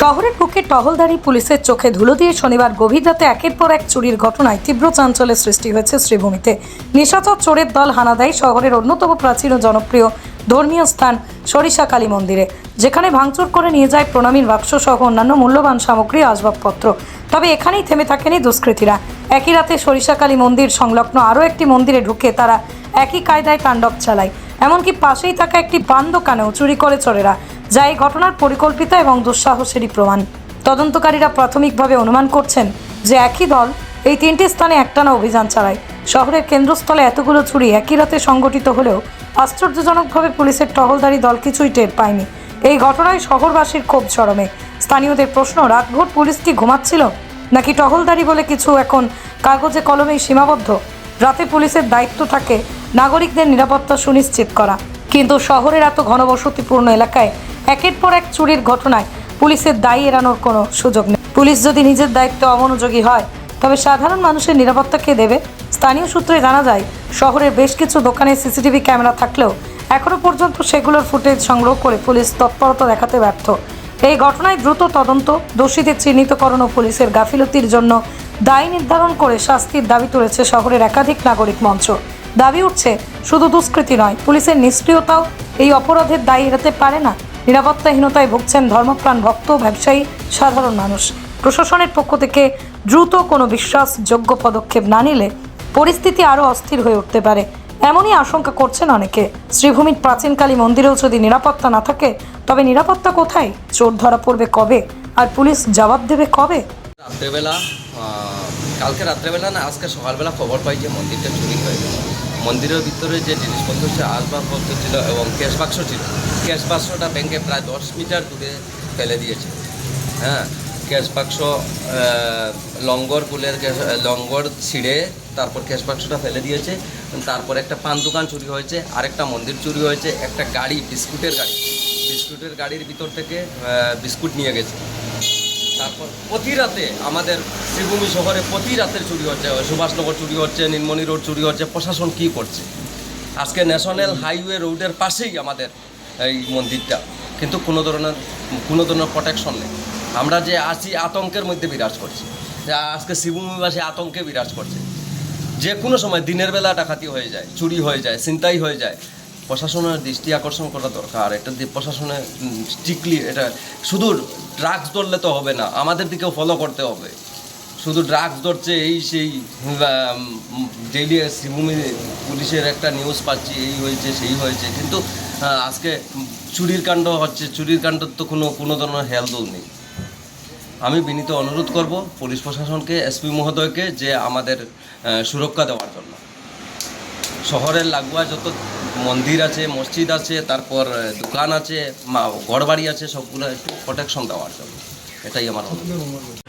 শহরের বুকে টহলদারি পুলিশের চোখে ধুলো দিয়ে শনিবার গভীর রাতে একের পর এক চুরির ঘটনায় তীব্র চাঞ্চল্যের সৃষ্টি হয়েছে শ্রীভূমিতে। নিশাচর চোরের দল হানা দেয় শহরের অন্যতম প্রাচীন ও জনপ্রিয় ধর্মীয় স্থান সরিষা কালী মন্দিরে, যেখানে ভাঙচুর করে নিয়ে যায় প্রণামীর বাক্স সহ অন্যান্য মূল্যবান সামগ্রী আসবাবপত্র। তবে এখানেই থেমে থাকেনি দুষ্কৃতীরা। একই রাতে সরিষাকালী মন্দির সংলগ্ন আরও একটি মন্দিরে ঢুকে তারা একই কায়দায় তাণ্ডব চালায়। এমনকি পাশেই থাকা একটি পান দোকানেও চুরি করে চোরেরা, যা এই ঘটনার পরিকল্পিত এবং দুঃসাহসেরই প্রমাণ। তদন্তকারীরা প্রাথমিকভাবে অনুমান করছেন যে একই দল এই তিনটি স্থানে একটানা অভিযান চালায়। শহরের কেন্দ্রস্থলে এতগুলো চুরি একই রাতে সংগঠিত হলেও আশ্চর্যজনকভাবে পুলিশের টহলদারি দল কিছুই টের পায়নি। এই ঘটনায় শহরবাসীর ক্ষোভ চরমে। স্থানীয়দের প্রশ্ন, রাতভর পুলিশ কি ঘুমাচ্ছিল? নাকি টহলদারি বলে কিছু এখন কাগজে কলমেই সীমাবদ্ধ? রাতে পুলিশের দায়িত্ব থাকে নাগরিকদের নিরাপত্তা সুনিশ্চিত করা। কিন্তু শহরের এত ঘনবসতিপূর্ণ এলাকায় একের পর এক চুরির ঘটনায় পুলিশের দায়ী এড়ানোর কোনো সুযোগ নেই। পুলিশ যদি নিজের দায়িত্ব অমনোযোগী হয়, তবে সাধারণ মানুষের নিরাপত্তা কে দেবে? স্থানীয় সূত্রে জানা যায়, শহরের বেশ কিছু দোকানে সিসিটিভি ক্যামেরা থাকলেও এখনও পর্যন্ত সেগুলোর ফুটেজ সংগ্রহ করে পুলিশ তৎপরতা দেখাতে ব্যর্থ। এই ঘটনায় দ্রুত তদন্ত, দোষীদের চিহ্নিতকরণ ও পুলিশের গাফিলতির জন্য দায় নির্ধারণ করে শাস্তির দাবি তুলেছে শহরের একাধিক নাগরিক মঞ্চ। দাবি উঠছে, শুধু দুষ্কৃতি নয়, পুলিশের নিষ্ক্রিয়তাও এই অপরাধের দায়ী এড়াতে পারে না। নিরাপত্তাহীনতায় ভুগছেন ধর্মপ্রাণ ভক্ত, ব্যবসায়ী, সাধারণ মানুষ। প্রশাসনের পক্ষ থেকে দ্রুত কোনো বিশ্বাসযোগ্য পদক্ষেপ না নিলে পরিস্থিতি আরও অস্থির হয়ে উঠতে পারে। এমনই আশঙ্কা করছেন অনেকে। শ্রীভূমির প্রাচীনকালী মন্দিরেও যদি নিরাপত্তা না থাকে, তবে নিরাপত্তা কোথায়? চোর ধরা পড়বে কবে? আর পুলিশ জবাব দেবে কবে? রাত্রেবেলা কালকে রাত্রেবেলা না, আজকে সকালবেলা খবর পাই যে মন্দিরটা চুরি হয়ে মন্দিরের ভিতরে যে জিনিসপত্র ছিল, আসবাবপত্র ছিল এবং ক্যাশ বাক্স ছিল, ক্যাশ বাক্সটা ব্যাংকে প্রায় দশ মিটার দূরে ফেলে দিয়েছে। হ্যাঁ ক্যাশ বাক্স লঙ্গর কুলের লঙ্গর ছিঁড়ে তারপর ক্যাশ বাক্সটা ফেলে দিয়েছে। তারপর একটা পান দোকান চুরি হয়েছে, আরেকটা মন্দির চুরি হয়েছে, একটা গাড়ি, বিস্কুটের গাড়ি। বিস্কুটের গাড়ির ভিতর থেকে বিস্কুট নিয়ে গেছে। তারপর প্রতি রাতে আমাদের শ্রীভূমি শহরে প্রতি রাতের চুরি হচ্ছে সুভাষনগর চুরি হচ্ছে নীলমণি রোড চুরি হচ্ছে, প্রশাসন কি করছে? আজকে ন্যাশনাল হাইওয়ে রোডের পাশেই আমাদের এই মন্দিরটা, কিন্তু কোনো ধরনের কোনো ধরনের প্রোটেকশন নেই। আমরা যে আছি, আতঙ্কের মধ্যে বিরাজ করছি। আজকে শ্রীভূমিবাসী আতঙ্কে বিরাজ করছে। যে কোনো সময় দিনের বেলা ডাকাতি হয়ে যায়, চুরি হয়ে যায়, ছিনতাই হয়ে যায় প্রশাসনের দৃষ্টি আকর্ষণ করা দরকার। এটা দিয়ে প্রশাসনের স্ট্রিক্টলি এটা শুধু ড্রাগস ধরলে তো হবে না, আমাদের দিকেও ফলো করতে হবে। শুধু ড্রাগস ধরছে, এই সেই ডেইলি শ্রীভূমি পুলিশের একটা নিউজ পাচ্ছি, এই হয়েছে, সেই হয়েছে। কিন্তু আজকে চুরির কাণ্ড হচ্ছে, চুরির কাণ্ডর তো কোনো কোনো ধরনের হেলদোল নেই। আমি বিনীত অনুরোধ করব পুলিশ প্রশাসনকে এসপি মহোদয়কে, যে আমাদের সুরক্ষা দেওয়ার জন্য। শহরের লাগোয়া যত মন্দির আছে, মসজিদ আছে, তারপর দোকান আছে, মা, ঘরবাড়ি আছে, সবগুলো একটু প্রোটেকশন দেওয়ার জন্য। এটাই আমার অনুরোধ।